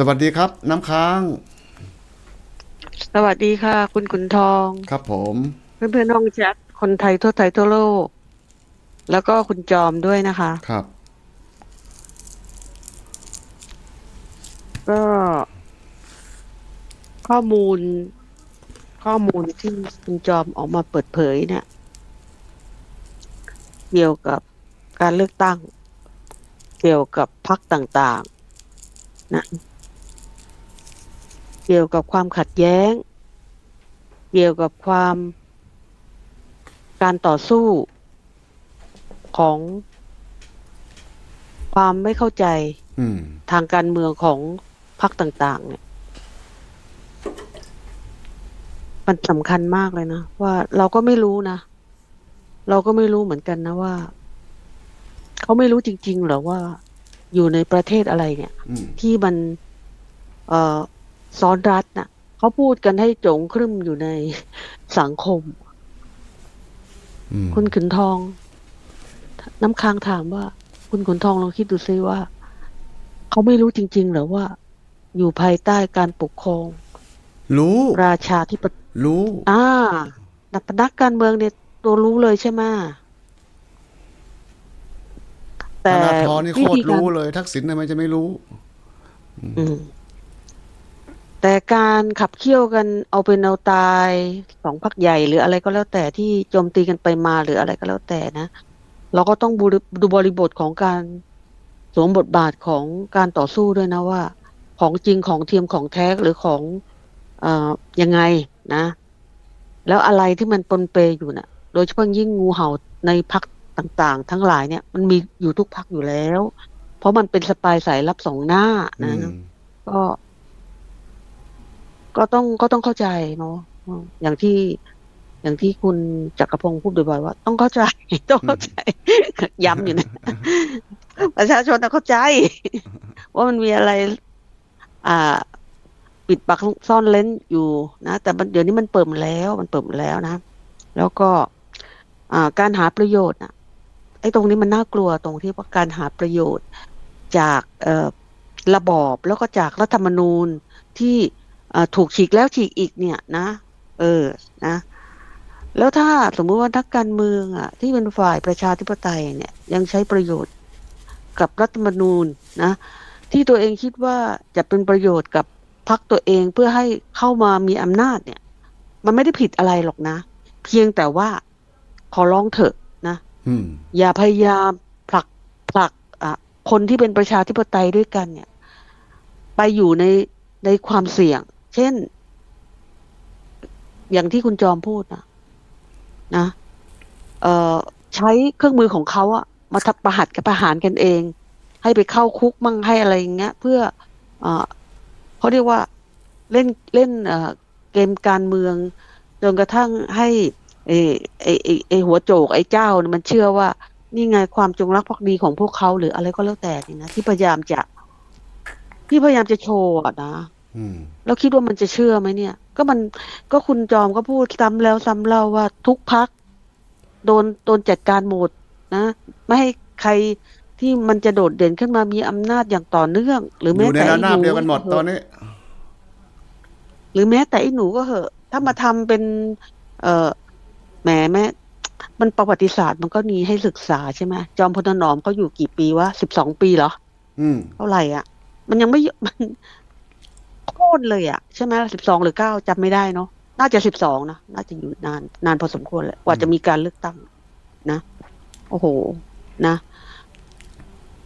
สวัสดีครับน้ำค้าง สวัสดีค่ะ คุณขุนทอง ครับผมเพื่อนๆน้องแจ็คคนไทยทั่วไทยทั่วโลก แล้วก็คุณจอมด้วยนะคะ ครับ ก็ ข้อมูล ข้อมูลที่คุณจอมออกมาเปิดเผยเนี่ย เกี่ยวกับการเลือกตั้ง เกี่ยวกับพรรคต่าง ๆ นะ เกี่ยวกับความขัดแย้ง เกี่ยวกับความการต่อสู้ของความไม่เข้าใจอืมทางการเมืองของพรรคต่าง ๆ เนี่ย มันสำคัญมากเลยนะว่าเราก็ไม่รู้นะ เราก็ไม่รู้เหมือนกันนะว่า เขาไม่รู้จริงๆเหรอว่าอยู่ในประเทศอะไรเนี่ยอืมที่มัน เอ่อ ซ้อนรัฐน่ะเขาพูดกันให้โจงครึ่มอยู่ในสังคมอืมคุณขุนทอง น้ำค้างถามว่า คุณขุนทองลองคิดดูซิว่า เขาไม่รู้จริงๆเหรอว่า อยู่ภายใต้การปกครอง รู้ ราชาธิปไตยรู้ อ่านักนักการเมืองเนี่ยตัวรู้เลยใช่ไหมธแต่นาธรนี่โคตรธีการู้เลย ทักษิณทำไมจะไม่รู้ อืม แต่การขับเคี่ยวกันเอาเป็นเอาตายสองพักใหญ่หรืออะไรก็แล้วแต่ที่โจมตีกันไปมาหรืออะไรก็แล้วแต่นะ เราก็ต้องบูริดูบริบทของการสวมบทบาทของการต่อสู้ด้วยนะว่า ของจริงของเทียมของแท้หรือของเอ่อยังไงนะ แล้วอะไรที่มันปนเปอยู่น่ะ โดยเฉพาะยิ่งงูเห่าในพักต่างๆ ทั้งหลายเนี่ย มันมีอยู่ทุกพักอยู่แล้ว เพราะมันเป็นสปายสายลับสองหน้าอืนะมก็ ก็ต้องก็ต้องเข้าใจเนาะอืมอย่างที่อย่างที่คุณจักรพงศ์พูดบ่อยๆว่า ต้องเข้าใจต้องเข้าใจ ย้ำอยู่นะประชาชนต้องเข้าใจ ว่ามันมีอะไร อ่า ปิดปักซ่อนเล้นอยู่นะแต่มันเดี๋ยวนี้มันเปิดหมดแล้วมันเปิดหมดแล้วนะ แล้วก็ อ่า การหาประโยชน์อะไอ้ตรงนี้มันน่ากลัวตรงที่ว่าการหาประโยชน์จากเอ่อระบอบแล้วก็จากรัฐธรรมนูญที่เอ่อ ถูกฉีกแล้วฉีกอีกเนี่ยนะ เออนะ แล้วถ้าสมมุติว่านักการเมืองอะ ที่เป็นฝ่ายประชาธิปไตยเนี่ย ยังใช้ประโยชน์กับรัฐธรรมนูญนะ ที่ตัวเองคิดว่าจะเป็นประโยชน์กับพรรคตัวเองเพื่อให้เข้ามามีอำนาจเนี่ย มันไม่ได้ผิดอะไรหรอกนะ เพียงแต่ว่าขอร้องเถอะนะอืมอย่าพยายามผลักผลักอะคนที่เป็นประชาธิปไตยด้วยกันเนี่ย ไปอยู่ในในความเสี่ยง เช่น อย่างที่คุณจอมพูดนะนะเอ่อใช้เครื่องมือของเขาอะมาทับประหัดกับประหารกันเอง ให้ไปเข้าคุกมั่งให้อะไรอย่างเงี้ย เพื่อเอเขาเรียกว่าเล่นเล่นเกมการเมืองจนกระทั่งให้ไอ้ไอ้ไอ้ไอหัวโจกไอ้เจ้ามันเชื่อว่านี่ไงความจงรักภักดีของพวกเขาหรืออะไรก็แล้วแต่นี่นะที่พยายามจะที่พยายามจะโชว์นะ แล้วคิดว่ามันจะเชื่อไหมเนี่ย ก็มันก็คุณจอมก็พูดซ้ำแล้วซ้ำเล่าว่าทุกพักโดนโดนจัดการหมดนะ ไม่ให้ใครที่มันจะโดดเด่นขึ้นมามีอำนาจอย่างต่อเนื่อง หรืออแม้ยู่ในแต่ระไอ้นาหบนูเดียวกันหมดตอนนี้ หรือแม้แต่ไอ้หนูก็เหอะ ถ้ามาทำเป็น เอ่อแหมแม่มันประวัติศาสตร์มันก็มีให้ศึกษาใช่ไหมจอมพลถนอมเขาอยู่กี่ปีวะสิบสองปีเหรอ อืมเท่าไหร่อะ มันยังไม่มัน โค่นเลยอะใช่ไหมสิบสองหรือเก้าจำไม่ได้เนาะน่าจะสิบสองนะน่าจะอยู่นาน นานพอสมควรแหละกว่าจะมีการเลือกตั้ง นะ โอ้โห นะ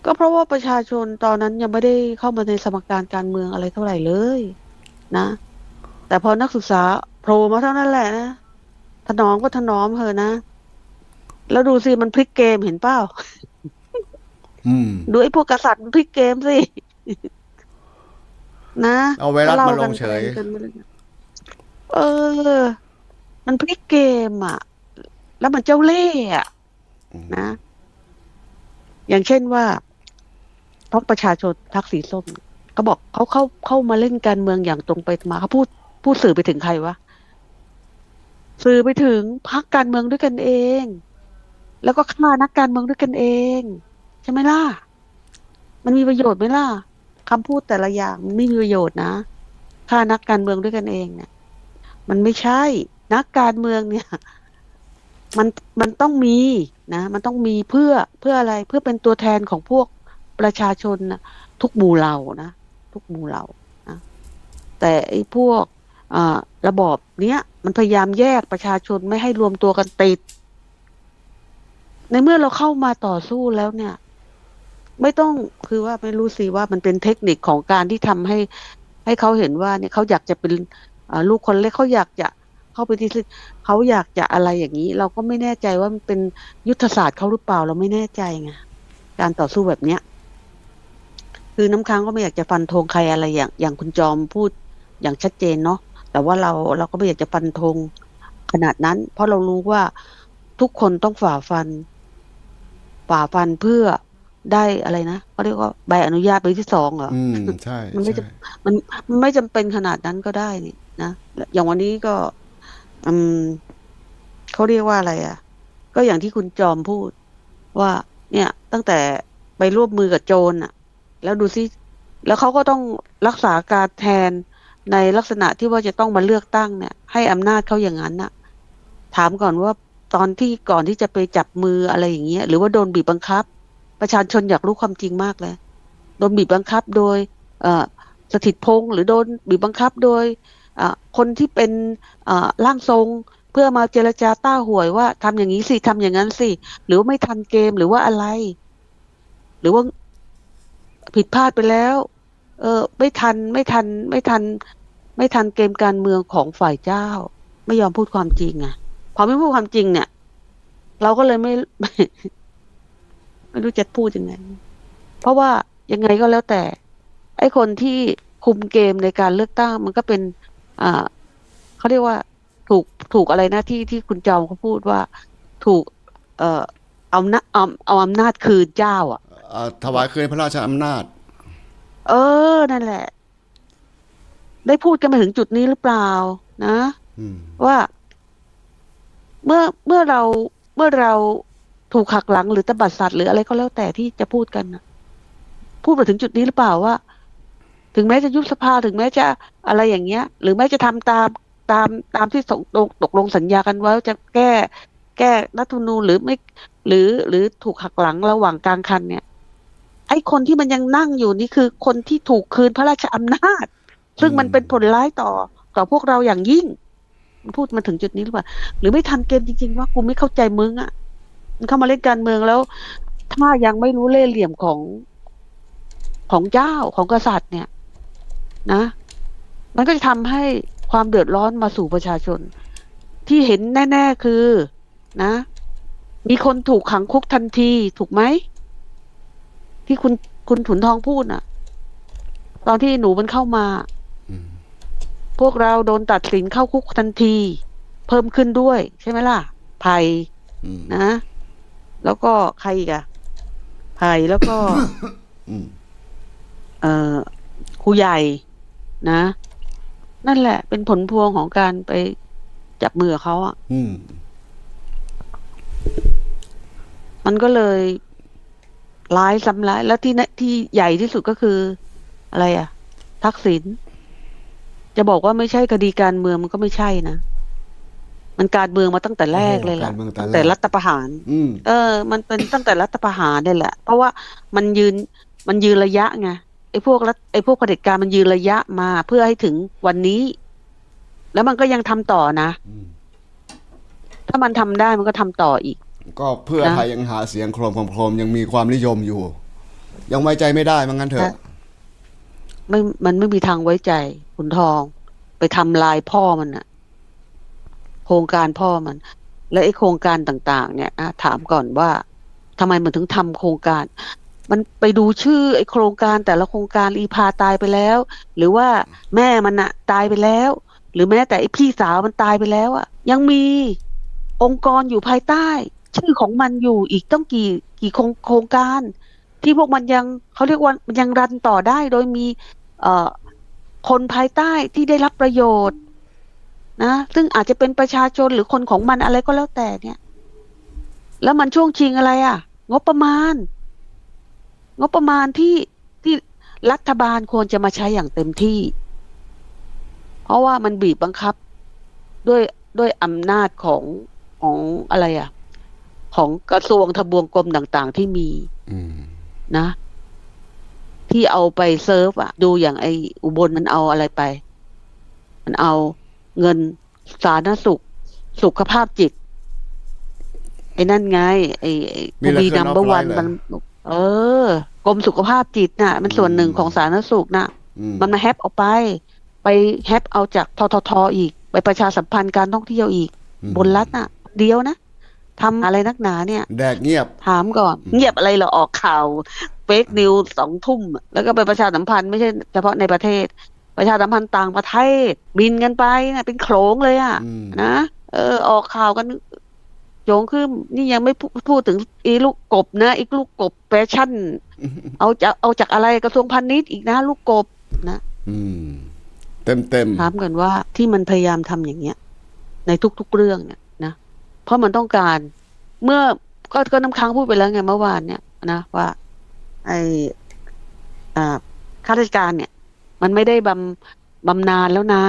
ก็เพราะว่าประชาชนตอนนั้นยังไม่ได้เข้ามาในสมการการเมืองอะไรเท่าไหร่เลย นะ แต่พอนักศึกษาโผล่มาเท่านั้นแหละนะถนอมก็ถนอมเถอะนะ แล้วดูสิมันพลิกเกมเห็นเปล่าอืมดูไอ้พวกกษัตริย์มันพลิกเกมสิ นะเอาไวรัสมาลงเฉย กันไปเลยเออ มันพลิกเกมอะ แล้วมันเจ้าเล่ห์อะอืมนะ อย่างเช่นว่าพรรคประชาชนพรรคสีส้มเขาบอกเขาเข้าเข้ามาเล่นการเมืองอย่างตรงไปตรงมาเขาพูดพูดสื่อไปถึงใครวะสื่อไปถึงพรรคการเมืองด้วยกันเอง แล้วก็ฆ่านักการเมืองด้วยกันเอง ใช่ไหมล่ะ มันมีประโยชน์ไหมล่ะ คำพูดแต่ละอย่างไม่มีประโยชน์นะฆ่านักการเมืองด้วยกันเองเนี่ย มันไม่ใช่ นักการเมืองเนี่ย มันมันต้องมีนะ มันต้องมีเพื่อเพื่ออะไรเพื่อเป็นตัวแทนของพวกประชาชนนะทุกหมู่เหล่านะทุกหมู่เหล่านะแต่ไอ้พวกอระบอบเนี้ยมันพยายามแยกประชาชนไม่ให้รวมตัวกันติด ในเมื่อเราเข้ามาต่อสู้แล้วเนี่ย ไม่ต้องคือว่าไม่รู้สิว่ามันเป็นเทคนิคของการที่ทำให้ ให้เขาเห็นว่าเนี่ยเขาอยากจะเป็นลูกคนเล็กเขาอยากจะเข้าไปที่เขาอยากจะอะไรอย่างนี้ เราก็ไม่แน่ใจว่ามันเป็นยุทธศาสตร์เขาหรือเปล่าเราไม่แน่ใจไงการต่อสู้แบบเนี้ย คือน้ำค้างก็ไม่อยากจะฟันธงใครอะไรอย่าง อย่างคุณจอมพูดอย่างชัดเจนเนาะแต่ว่าเราเราก็ไม่อยากจะฟันธงขนาดนั้น เพราะเรารู้ว่าทุกคนต้องฝ่าฟันฝ่าฟันเพื่อ ได้อะไรนะเขาเรียกว่าใบอนุญาตใบที่สองเหรออืมใช่มันไม่จะใช่มันมันไม่จำเป็นขนาดนั้นก็ได้นี่นะอย่างวันนี้ก็อืมเขาเรียกว่าอะไรอะ ก็อย่างที่คุณจอมพูด ว่า เนี่ย ตั้งแต่ไปร่วมมือกับโจรอะ แล้วดูซิแล้วเขาก็ต้องรักษาการแทนในลักษณะที่ว่าจะต้องมาเลือกตั้งเนี่ย ให้อำนาจเขาอย่างนั้นน่ะ ถามก่อนว่าตอนที่ก่อนที่จะไปจับมืออะไรอย่างเงี้ยหรือว่าโดนบีบบังคับ ประชาชนอยากรู้ความจริงมากเลยโดนบีบบังคับโดยสถิตพงษ์หรือโดนบีบบังคับโดยคนที่เป็นร่างทรงเพื่อมาเจรจาต้าหวยว่าทำอย่างนี้สิทำอย่างนั้นสิหรือว่าไม่ทันเกมหรือว่าอะไร หรือว่าผิดพลาดไปแล้ว เออ ไม่ทันไม่ทัน ไม่ทัน ไม่ทันเกมการเมืองของฝ่ายเจ้า ไม่ยอมพูดความจริงอะ พอไม่พูดความจริงเนี่ย เราก็เลยไม่ ไม่ไม่รู้จะพูดยังไง เพราะว่ายังไงก็แล้วแต่ ไอ้คนที่คุมเกมในการเลือกตั้ง มันก็เป็น อ่าเขาเรียกว่าถูกถูกอะไรนะที่ที่คุณจอมเขาพูดว่า ถูก เอ่อเอานะเอาเอาอำนาจคืนเจ้า อะเอ่อถวายคืนพระราชอำนาจ เออ นั่นแหละ ได้พูดกันมาถึงจุดนี้หรือเปล่า นะ อืม ว่าเมื่อเมื่อเราเมื่อเรา ถูกหักหลังหรือตบัดสัตว์หรืออะไรก็แล้วแต่ที่จะพูดกันพูดมาถึงจุดนี้หรือเปล่าว่า ถึงแม้จะยุบสภาถึงแม้จะอะไรอย่างเงี้ย หรือแม้จะทำตามตามตามที่ตกลงตกลงสัญญากันไว้ว่าจะแก้ แก้รัฐธรรมนูญหรือไม่ หรือหรือถูกหักหลังระหว่างกลางคันเนี่ย ไอ้คนที่มันยังนั่งอยู่นี่คือคนที่ถูกคืนพระราชอำนาจ ซึ่งมันเป็นผลร้ายต่อต่อพวกเราอย่างยิ่งพูดมาถึงจุดนี้หรือเปล่า หรือไม่ทันเกมจริง ๆ ว่ากูไม่เข้าใจมึงอะ เข้ามาเล่นการเมืองแล้ว ถ้ายังไม่รู้เล่ห์เหลี่ยมของของเจ้าของกษัตริย์เนี่ย นะ มันก็จะทำให้ความเดือดร้อนมาสู่ประชาชน ที่เห็นแน่ ๆ คือ นะ มีคนถูกขังคุกทันทีถูกไหม ที่คุณคุณถุนทองพูดน่ะ ตอนที่หนูมันเข้ามาอืมพวกเราโดนตัดสินเข้าคุกทันที เพิ่มขึ้นด้วย ใช่ไหมล่ะไผ่อืมนะ แล้วก็ใครอีกอะไผ่แล้วก็ อืมเอ่อครูใหญ่นะ นั่นแหละ เป็นผลพวงของการไปจับมือกับเขาอะอืมมันก็เลยร้ายซ้ำร้าย แล้วที่นที่ใหญ่ที่สุดก็คือ อะไรอะทักษิณจะบอกว่าไม่ใช่คดีการเมืองมันก็ไม่ใช่นะ มันการเมืองมาตั้งแต่แรกเลยโอ้ล่ะการเมืองแต่ตั้งแรแต่กรัฐประหาร อืม เออ มันเป็น ตั้งแต่รัฐประหารนี่แหละ เพราะว่ามันยืน มันยืนระยะไง ไอ้พวกรัฐไอ้พวกเผด็จการมันยืนระยะมาเพื่อให้ถึงวันนี้ แล้วมันก็ยังทำต่อนะ อืม ถ้ามันทำได้มันก็ทำต่ออีก ก็เพื่อนะไทยยังหาเสียงโครมโครมๆยังมีความนิยมอยู่ ยังไว้ใจไม่ได้มั้งงั้นเถอะ ไม่ มันไม่มีทางไว้ใจขุนทอง ไปทำลายพ่อมันน่ะ โครงการพ่อมัน และไอ้โครงการต่าง ๆ เนี่ยนะถามก่อนว่าทำไมมันถึงทำโครงการ มันไปดูชื่อไอ้โครงการแต่ละโครงการอีพาตายไปแล้ว หรือว่าแม่มันน่ะตายไปแล้ว หรือแม้แต่ไอ้พี่สาวมันตายไปแล้วอะยังมีองค์กรอยู่ภายใต้ ชื่อของมันอยู่อีกต้องกี่กี่โครงโครงการ ที่พวกมันยังเขาเรียกว่ามันยังรันต่อได้โดยมี เอ่อคนภายใต้ที่ได้รับประโยชน์ นะซึ่งอาจจะเป็นประชาชนหรือคนของมันอะไรก็แล้วแต่เนี่ย แล้วมันช่วงชิงอะไรอะ งบประมาณ งบประมาณที่ที่รัฐบาลควรจะมาใช้อย่างเต็มที่ เพราะว่ามันบีบบังคับ ด้วยด้วยอำนาจของของอะไรอะของกระทรวงทบวงกรมต่าง ๆ ที่มีอืมนะ ที่เอาไปเซิร์ฟอะดูอย่างไออุบลมันเอาอะไรไป มันเอา เงินสาธารณสุข สุขภาพจิต ไอ้นั่นไง ไอ้ไอ้มีอะไรบีเคยนัมเบอร์ knock วัน right เหรอมัน เออกรมสุขภาพจิตน่ะ มันส่วนหนึ่งอืมของสาธารณสุขน่ะอืมมันมาแฮปเอาไป ไปแฮปเอาจากทททอีก ไปประชาสัมพันธ์การท่องเที่ยวอีกอืมบนรัฐน่ะ เดียวนะทำอะไรนักหนาเนี่ย แดกเงียบ ถามก่อนอืมเงียบอะไรเหรอออกข่าวเฟกนิวสองทุ่มอะแล้วก็ไปประชาสัมพันธ์ไม่ใช่เฉพาะในประเทศ ประชาสัมพันธ์ต่างประเทศ บินกันไปนะเป็นโขลงเลยอะอืมนะเออ ออกข่าวกันโจงขึ้นนี่ยังไม่พูพูดถึงอีลูกกบนะอีกลูกกบแฟชั่น เอาจากเอาจากอะไรกระทรวงพาณิชย์อีกนะ ลูกกบนะอืมเต็มเต็มถามกันว่าที่มันพยายามทำอย่างเงี้ย ในทุกๆเรื่องเนี่ยนะเพราะมันต้องการ เมื่อก็ก็น้ำค้างพูดไปแล้วไงเมื่อวานเนี่ยนะว่า ไออ่าข้าราชการเนี่ย มันไม่ได้บำบำนาญแล้วนะ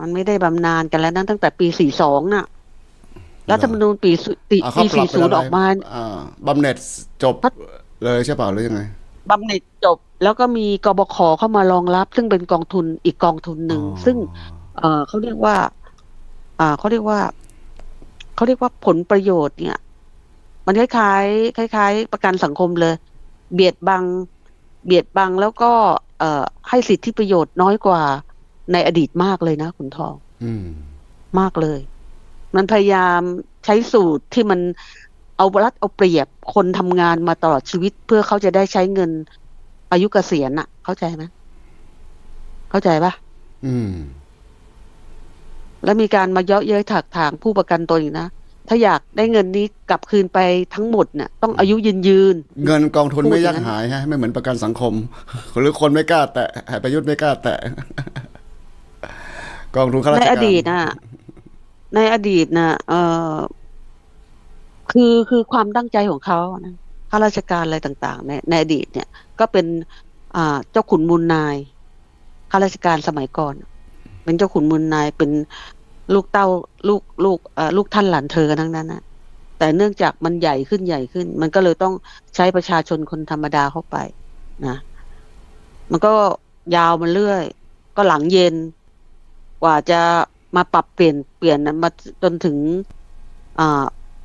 มันไม่ได้บำนาญกันแล้วนะตั้งแต่ปีสี่สองน่ะรัฐธรรมนูญปีสุปีอะเขาปีปรับสี่ไปศูนย์แล้วออกมาอ่าบำเหน็จจบเลยใช่เปล่าหรือยังไงบำเหน็จจบ แล้วก็มีกบขเข้ามารองรับ ซึ่งเป็นกองทุนอีกกองทุนหนึ่งอ๋อซึ่ง เอ่อเขาเรียกว่า อ่าเขาเรียกว่าเขาเรียกว่าผลประโยชน์เนี่ย มันคล้ายๆคล้าย ๆ ประกันสังคมเลย เบียดบัง เบียดบังแล้วก็เอ่อให้สิทธิประโยชน์น้อยกว่าในอดีตมากเลยนะคุณทอง อืม มากเลย มันพยายามใช้สูตรที่มันเอารัดเอาเปรียบคนทำงานมาตลอดชีวิต เพื่อเขาจะได้ใช้เงิน อายุเกษียณน่ะ เข้าใจไหมเข้าใจปะอืม แล้วมีการมาเยาะเย้ยถักถางผู้ประกันตนอีกนะ ถ้าอยากได้เงินนี้กลับคืนไปทั้งหมดเนี่ยต้องอายุยืนยืน เงินกองทุนพูดไม่อยัย่ากงนั้นหายฮะไม่เหมือนประกันสังคม หรือคนไม่กล้าแตะประยุทธ์ไม่กล้าแตะกองทุนข้าราในชการอดีตน่ะในอดีตน่ะเออคือคือความตั้งใจของเขานะข้าราชการอะไรต่างๆในในอดีตเนี่ย ก็เป็นอ่าเจ้าขุนมูลนายข้าราชการสมัยก่อน เป็นเจ้าขุนมูลนายเป็น ลูกเต้าลูกลูกเอ่อลูกท่านหลานเธอกันทั้งนั้นนะแต่เนื่องจากมันใหญ่ขึ้นใหญ่ขึ้น มันก็เลยต้องใช้ประชาชนคนธรรมดาเข้าไปนะมันก็ยาวมาเรื่อย ก็หลังเย็น กว่าจะมาปรับเปลี่ยนเปลี่ยนนะมาจนถึง อ่า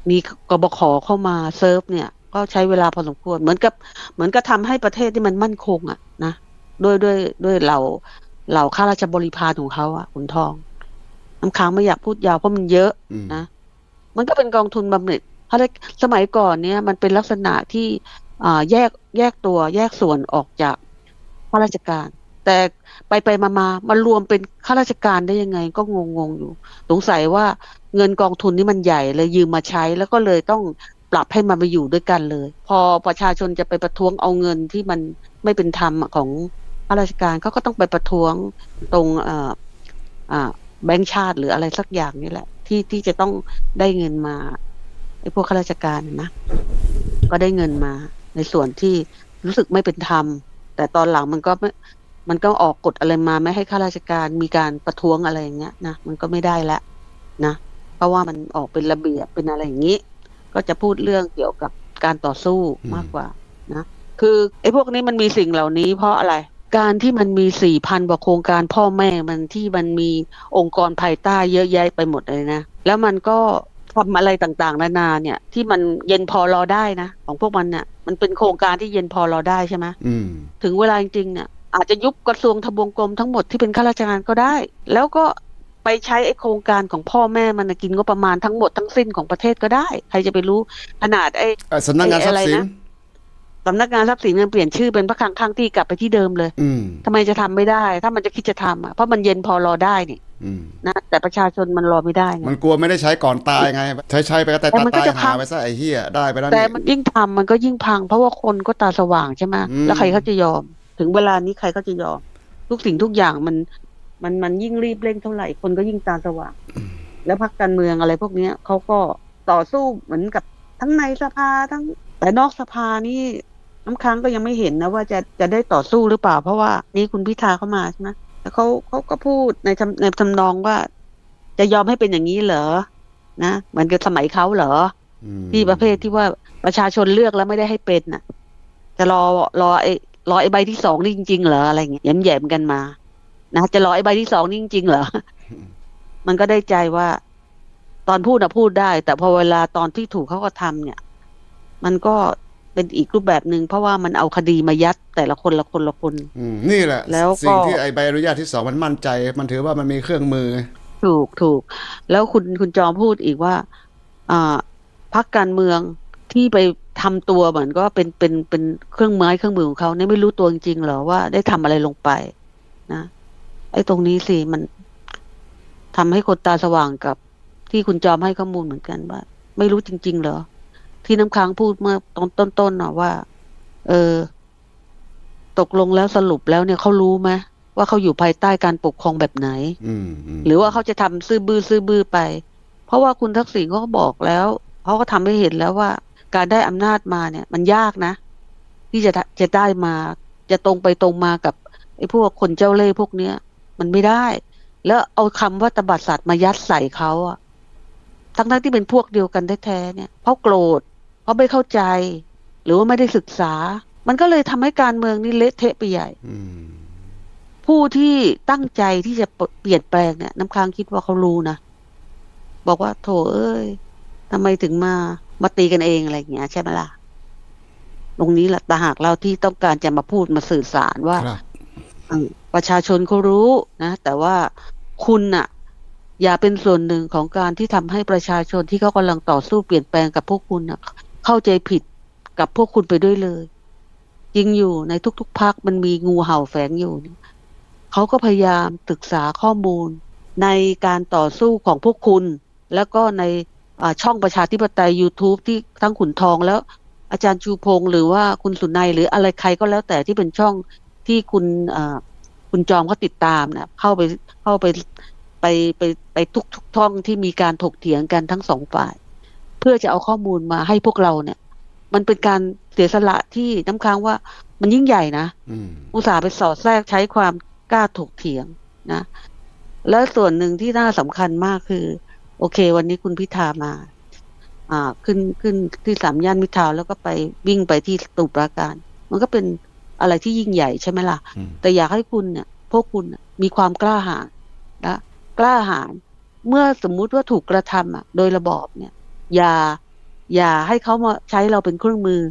มีกบขเข้ามาเซิร์ฟเนี่ย ก็ใช้เวลาพอสมควร เหมือนกับ เหมือนกับทำให้ประเทศที่มันมั่นคงอะนะด้วยด้วยด้วยเหล่าเหล่าข้าราชบริพารของเขาอะขุนทอง น้ำค้างไม่อยากพูดยาวเพราะมันเยอะอืมนะ มันก็เป็นกองทุนบำเหน็จเพราะสมัยก่อนเนี่ย มันเป็นลักษณะที่อ่าแยกแยกตัวแยกส่วนออกจากข้าราชการ แต่ไปไปมามามารวมเป็นข้าราชการได้ยังไง ก็งงงๆอยู่ สงสัยว่าเงินกองทุนนี่มันใหญ่เลยยืมมาใช้แล้วก็เลยต้องปรับให้มันมาอยู่ด้วยกันเลย พอประชาชนจะไปประท้วงเอาเงินที่มันไม่เป็นธรรมอะของข้าราชการเขาก็ต้องไปประท้วงตรงเอ่ออ่า แบงก์ชาติหรืออะไรสักอย่างนี่แหละ ที่ที่จะต้องได้เงินมาไอ้พวกข้าราชการนะก็ได้เงินมา ในส่วนที่รู้สึกไม่เป็นธรรม แต่ตอนหลังมันก็ไม่มันก็ออกกฎอะไรมาไม่ให้ข้าราชการมีการประท้วงอะไรอย่างเงี้ยนะมันก็ไม่ได้ละนะ เพราะว่ามันออกเป็นระเบียบเป็นอะไรอย่างนี้ ก็จะพูดเรื่องเกี่ยวกับการต่อสู้มากกว่านะคือไอ้พวกนี้มันมีสิ่งเหล่านี้เพราะอะไร การที่มันมีสี่พันกว่าโครงการพ่อแม่มันที่มันมีองค์กรภายใต้เยอะแยะไปหมดเลยนะ แล้วมันก็ทำอะไรต่างๆ นานาเนี่ย ที่มันเย็นพอรอได้นะ ของพวกมันเนี่ยมันเป็นโครงการที่เย็นพอรอได้ใช่ไหมอืมถึงเวลาจริงๆเนี่ยอาจจะยุบกระทรวงทบวงกรมทั้งหมดที่เป็นข้าราชการก็ได้ แล้วก็ไปใช้ไอ้โครงการของพ่อแม่มันน่ะกินงบประมาณทั้งหมดทั้งสิ้นของประเทศก็ได้ ใครจะไปรู้ขนาดไอ้อะสำนักงานทรัพย์สินไอ้อะไรนะ สำนักงานทรัพย์สินมันเปลี่ยนชื่อเป็นพระคลังข้างที่กลับไปที่เดิมเลย อืมทำไมจะทำไม่ได้ ถ้ามันจะคิดจะทำอะเพราะมันเย็นพอรอได้นี่อืมนะแต่ประชาชนมันรอไม่ได้ไงมันกลัวไม่ได้ใช้ก่อนตายไง ใช้ใช้ไปก็แต่แต่ตามันก็ตายจะพัหางไปซะไอ้เหี้ยได้ไปแล้วแต่นี่มันยิ่งทำมันก็ยิ่งพัง เพราะว่าคนก็ตาสว่างใช่ไหมอืมแล้วใครเขาจะยอม ถึงเวลานี้ใครเขาจะยอม ทุกสิ่งทุกอย่างมัน มันมันยิ่งรีบเร่งเท่าไหร่คนก็ยิ่งตาสว่าง แล้วพรรคการเมืองอะไรพวกเนี้ยเขาก็ต่อสู้เหมือนกับทั้งในสภาทั้งแต่นอกสภานี่ น้ำค้างก็ยังไม่เห็นนะว่าจะจะได้ต่อสู้หรือเปล่า เพราะว่านี่คุณพิธาเข้ามาใช่ไหมแต่เขาเขาก็พูดในทำในทำนองว่า จะยอมให้เป็นอย่างนี้เหรอ นะเหมือนกับสมัยเขาเหรออืมที่ประเภทที่ว่าประชาชนเลือกแล้วไม่ได้ให้เป็นน่ะ จะรอรอไอ้รอไอ้ใบที่สองนี่จริงๆเหรออะไรเงี้ยแย้มๆกันมา นะจะรอไอ้ใบที่สองนี่จริงๆเหรอมันก็ได้ใจว่า ตอนพูดนะพูดได้ แต่พอเวลาตอนที่ถูกเขาก็ทำเนี่ย มันก็ เป็นอีกรูปแบบหนึ่งเพราะว่ามันเอาคดีมายัดแต่ละคนละคนละคนอืมนี่แหละ แล้วก็สิ่งที่ไอใบอนุญาตที่สองมันมั่นใจ มันถือว่ามันมีเครื่องมือไงถูกถูก แล้วคุณคุณจอมพูดอีกว่า อ่าพักการเมืองที่ไปทำตัวเหมือนก็เป็นเป็นเป็นเครื่องไม้เครื่องมือของเขาเนี่ยไม่รู้ตัวจริงๆเหรอว่าได้ทำอะไรลงไป นะไอ้ตรงนี้สิมันทำให้คนตาสว่างกับที่คุณจอมให้ข้อมูลเหมือนกันว่า ไม่รู้จริง ๆ เหรอ ที่น้ำค้างพูดเมื่อตอนต้นๆน่ะว่า เออ ตกลงแล้วสรุปแล้วเนี่ยเขารู้ไหมว่าเขาอยู่ภายใต้การปกครองแบบไหนอืมมหรือว่าเขาจะทำซื่อบื้อซื่อบื้อไป เพราะว่าคุณทักษิณเขาก็บอกแล้วเขาก็ทำให้เห็นแล้วว่า การได้อำนาจมาเนี่ย มันยากนะ ที่จะจะได้มา จะตรงไปตรงมากับไอ้พวกคนเจ้าเล่ห์พวกเนี้ย มันไม่ได้ แล้วเอาคำว่าตบัดสัตว์มายัดใส่เขาอะทั้งทั้งๆที่เป็นพวกเดียวกันแท้ๆเนี่ยเพราะโกรธ เพราะไม่เข้าใจ หรือว่าไม่ได้ศึกษา มันก็เลยทำให้การเมืองนี่เละเทะไปใหญ่อืมผู้ที่ตั้งใจที่จะเปลี่ยนแปลงเนี่ยน้ำค้างคิดว่าเขารู้นะบอกว่าโถเอ้ยทำไมถึงมามาตีกันเองอะไรอย่างเงี้ยใช่ไหมล่ะตรงนี้แหละตาหากเราที่ต้องการจะมาพูดมาสื่อสารว่าครับเออประชาชนเขารู้นะแต่ว่าคุณน่ะ อย่าเป็นส่วนหนึ่งของการที่ทำให้ประชาชนที่เขากำลังต่อสู้เปลี่ยนแปลงกับพวกคุณน่ะ เข้าใจผิดกับพวกคุณไปด้วยเลยจริงอยู่ในทุกๆพักมันมีงูเห่าแฝงอยู่เขาก็พยายามศึกษาข้อมูล ในการต่อสู้ของพวกคุณ แล้วก็ในช่องประชาธิปไตย YouTube ที่ทั้งขุนทองแล้วอาจารย์ชูพงศ์หรือว่าคุณสุนัยหรืออะไรใครก็แล้วแต่ที่เป็นช่องที่คุณคุณจอมเขาติดตามนะเข้าไปเข้าไปไปไปไปทุกทุกช่องที่มีการถกเถียงกันทั้งสองฝ่าย เพื่อจะเอาข้อมูลมาให้พวกเราเนี่ย มันเป็นการเสียสละที่น้ำค้างว่ามันยิ่งใหญ่นะอืมอุตส่าห์ไปสอดแทรกใช้ความกล้าถกเถียงนะ แล้วส่วนหนึ่งที่น่าสำคัญมากคือ โอเค วันนี้คุณพิธามา อ่า ขึ้นขึ้นที่สามย่านมิตรทาวน์แล้วก็ไปวิ่งไปที่สตูปราการ มันก็เป็นอะไรที่ยิ่งใหญ่ใช่ไหมล่ะอืมแต่อยากให้คุณเนี่ย พวกคุณน่ะมีความกล้าหาญนะกล้าหาญเมื่อสมมุติว่าถูกกระทำอะ โดยระบอบเนี่ย อย่าอย่าให้เขามาใช้เราเป็นเครื่องมือ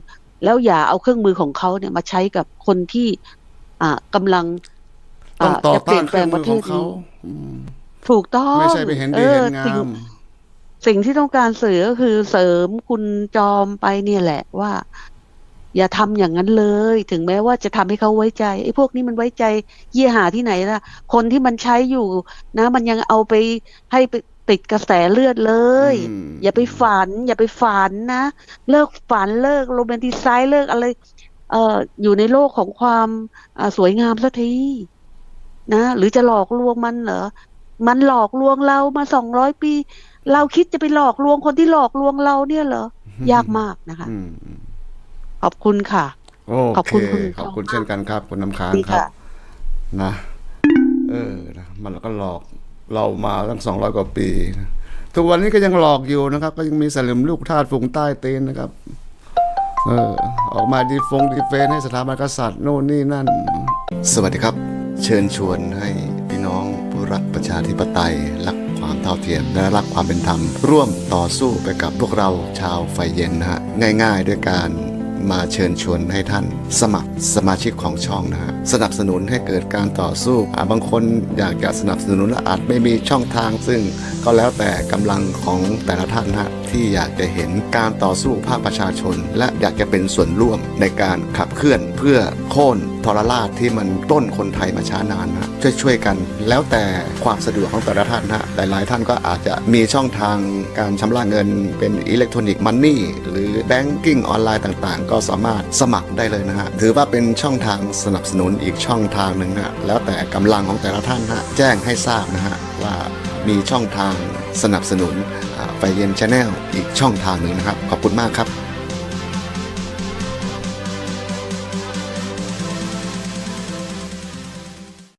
แล้วอย่าเอาเครื่องมือของเขาเนี่ยมาใช้กับคนที่ อ่ากำลังต้องต่อจะเปลี่ต้ายนนเคแปลรื่องงปมืระอเทของศเขานี้อืมถูกต้องไม่ใช่ไปเห็นดีเห็นงาสิ่งมสิ่งที่ต้องการสื่อก็คือเสริมคุณจอมไปเนี่ยแหละว่า อย่าทำอย่างนั้นเลย ถึงแม้ว่าจะทำให้เขาไว้ใจไอ้พวกนี้มันไว้ใจ เยี่ยหาที่ไหนล่ะ คนที่มันใช้อยู่ นะ มันยังเอาไปให้ไป ติดกระแสเลือดเลยอืมอย่าไปฝัน อย่าไปฝันนะ เลิกฝันเลิกโรแมนติไซส์เลิกอะไร เอ่ออยู่ในโลกของความอ่าสวยงามสักทีนะ หรือจะหลอกลวงมันเหรอ มันหลอกลวงเรามาสองร้อยปี เราคิดจะไปหลอกลวงคนที่หลอกลวงเราเนี่ยเหรอยากมากนะคะอืมอืมขอบคุณค่ะโอขอบเคคุณคุณขอบคุณจอมเช่นกันครับ คุณน้ำค้างดีครับค่ะนะ เออนะมันก็หลอก เรามาตั้งสองร้อยกว่าปี ทุกวันนี้ก็ยังหลอกอยู่นะครับ ก็ยังมีสลึมลูกทาสฝูงใต้เตีนนะครับ เออออกมาดีฟงดีเฟนให้สถาบันกษัตริย์โน่นนี่นั่น สวัสดีครับ เชิญชวนให้พี่น้องผู้รักประชาธิปไตยรักความเท่าเทียมและรักความเป็นธรรม ร่วมต่อสู้ไปกับพวกเราชาวไฟเย็นนะฮะง่าย ๆ ด้วยการ มาเชิญชวนให้ท่านสมัครสมาชิกของช่องนะฮะสนับสนุนให้เกิดการต่อสู้บางคนอยากจะสนับสนุนและอาจไม่มีช่องทางซึ่งก็แล้วแต่กำลังของแต่ละท่านนะฮะที่อยากจะเห็นการต่อสู้ภาคประชาชน และอยากจะเป็นส่วนร่วมในการขับเคลื่อนเพื่อโค่นทรราชที่มันปล้นคนไทยมาช้านานนะช่วยช่วยๆกัน แล้วแต่ความสะดวกของแต่ละท่านนะฮะหลายๆท่านก็อาจจะมีช่องทางการชำระเงินเป็นอิเล็กทรอนิกส์มันนี่หรือแบงกิ้งออนไลน์ต่างๆ ก็สามารถสมัครได้เลยนะฮะถือว่าเป็นช่องทางสนับสนุนอีกช่องทางหนึ่งนะฮะแล้วแต่กำลังของแต่ละท่านนะฮะแจ้งให้ทราบนะฮะว่า มีช่องทางสนับสนุนไฟเย็นชาแนลอีกช่องทางหนึ่งนะครับ ขอบคุณมากครับ